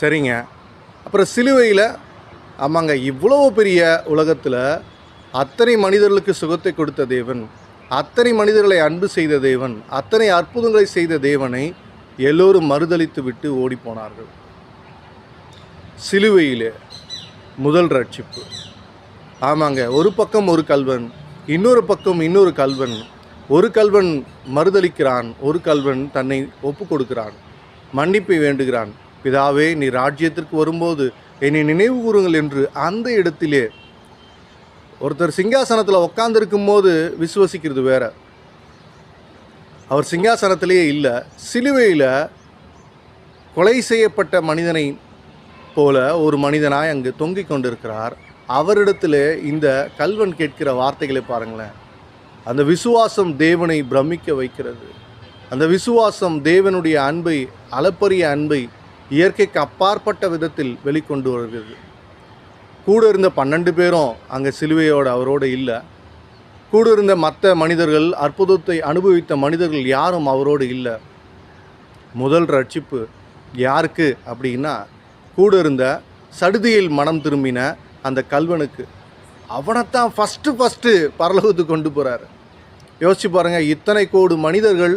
சரிங்க. அப்புறம் சிலுவையில் ஆமாங்க இவ்வளோ பெரிய உலகத்தில் அத்தனை மனிதர்களுக்கு சுகத்தை கொடுத்த தேவன் அத்தனை மனிதர்களை அன்பு செய்த தேவன் அத்தனை அற்புதங்களை செய்த தேவனை எல்லோரும் மறுதளித்து விட்டு ஓடிப்போனார்கள். சிலுவையில் சிலுவையிலே முதல் ரட்சிப்பு. ஆமாங்க ஒரு பக்கம் ஒரு கல்வன் இன்னொரு பக்கம் இன்னொரு கல்வன். ஒரு கல்வன் மறுதளிக்கிறான் ஒரு கல்வன் தன்னை ஒப்பு கொடுக்கிறான் மன்னிப்பை வேண்டுகிறான். பிதாவே நீ ராஜ்யத்திற்கு வரும்போது என்னை நினைவு கூறுங்கள் என்று அந்த இடத்திலே ஒருத்தர் சிங்காசனத்தில் உட்காந்துருக்கும் போது விசுவசிக்கிறது வேற. அவர் சிங்காசனத்திலேயே இல்லை சிலுவையில் கொலை செய்யப்பட்ட மனிதனை போல ஒரு மனிதனாய் அங்கு தொங்கிக் கொண்டிருக்கிறார். அவரிடத்தில் இந்த கல்வன் கேட்கிற வார்த்தைகளை பாருங்களேன். அந்த விசுவாசம் தேவனை பிரமிக்க வைக்கிறது. அந்த விசுவாசம் தேவனுடைய அன்பை அளப்பரிய அன்பை இயற்கைக்கு அப்பாற்பட்ட விதத்தில் வெளிக்கொண்டு வருகிறது. கூட இருந்த பன்னெண்டு பேரும் அங்கே சிலுவையோடு அவரோடு இல்லை. கூட இருந்த மற்ற மனிதர்கள் அற்புதத்தை அனுபவித்த மனிதர்கள் யாரும் அவரோடு இல்லை. முதல் ரட்சிப்பு யாருக்கு அப்படின்னா கூட இருந்த சடுதியில் மனம் திரும்பின அந்த கல்வனுக்கு. அவனைத்தான் ஃபஸ்ட்டு ஃபஸ்ட்டு பரலோகத்துக்கு கொண்டு போகிறாரு யோசிச்சு பாருங்கள் இத்தனை கோடி மனிதர்கள்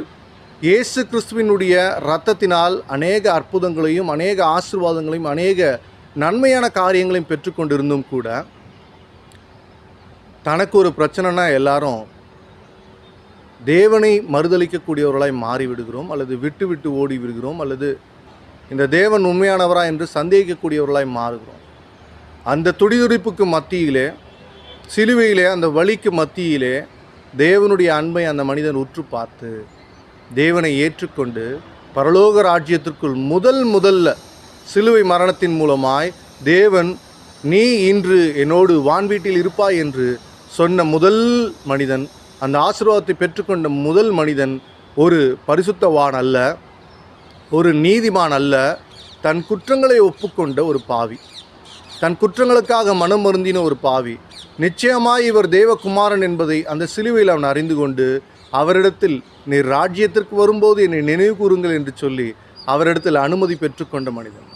இயேசு கிறிஸ்துவினுடைய ரத்தத்தினால் அநேக அற்புதங்களையும் அநேக ஆசிர்வாதங்களையும் அநேக நன்மையான காரியங்களையும் பெற்றுக்கொண்டிருந்தும் கூட தனக்கு ஒரு பிரச்சனைனா எல்லாரும் தேவனை மறுதளிக்கக்கூடியவர்களாய் மாறி விடுகிறோம் அல்லது விட்டு விட்டு ஓடி விடுகிறோம் அல்லது இந்த தேவன் உண்மையானவரா என்று சந்தேகிக்கக்கூடியவர்களாய் மாறுகிறோம். அந்த துடிதுடிப்புக்கு மத்தியிலே சிலுவையிலே அந்த வழிக்கு மத்தியிலே தேவனுடைய அன்பை அந்த மனிதன் உற்று பார்த்து தேவனை ஏற்றுக்கொண்டு பரலோக ராஜ்யத்திற்குள் முதல் முதல்ல சிலுவை மரணத்தின் மூலமாய் தேவன் நீ இன்று என்னோடு வான்வீட்டில் இருப்பாய் என்று சொன்ன முதல் மனிதன் அந்த ஆசீர்வாதத்தை பெற்றுக்கொண்ட முதல் மனிதன் ஒரு பரிசுத்தவான் அல்ல ஒரு நீதிமான் அல்ல தன் குற்றங்களை ஒப்புக்கொண்ட ஒரு பாவி. தன் குற்றங்களுக்காக மனம் வருந்தின ஒரு பாவி. நிச்சயமாய் இவர் தேவகுமாரன் என்பதை அந்த சிலுவையில் அவன் அறிந்து கொண்டு அவரிடத்தில் நீர் ராஜ்யத்திற்கு வரும்போது என்னை நினைவு கூறுங்கள் என்று சொல்லி அவரிடத்தில் அனுமதி பெற்றுக்கொண்ட மனிதன்.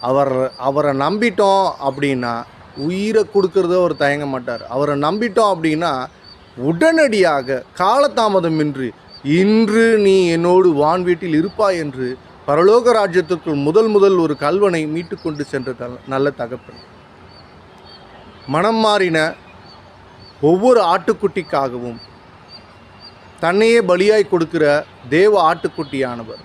அவர் அவரை நம்பிட்டோம் அப்படின்னா உயிரை கொடுக்கறதோ அவர் தயங்க மாட்டார். அவரை நம்பிட்டோம் அப்படின்னா உடனடியாக காலதாமதமின்றி இன்று நீ என்னோடு வான் வீட்டில் இருப்பாய் என்று பரலோக ராஜ்யத்திற்குள் முதல் முதல் ஒரு கல்வனை மீட்டு கொண்டு சென்ற தல்- நல்ல தகப்பன். மனம் மாறின ஒவ்வொரு ஆட்டுக்குட்டிக்காகவும் தன்னையே பலியாய் கொடுக்கிற தேவ ஆட்டுக்குட்டியானவர்.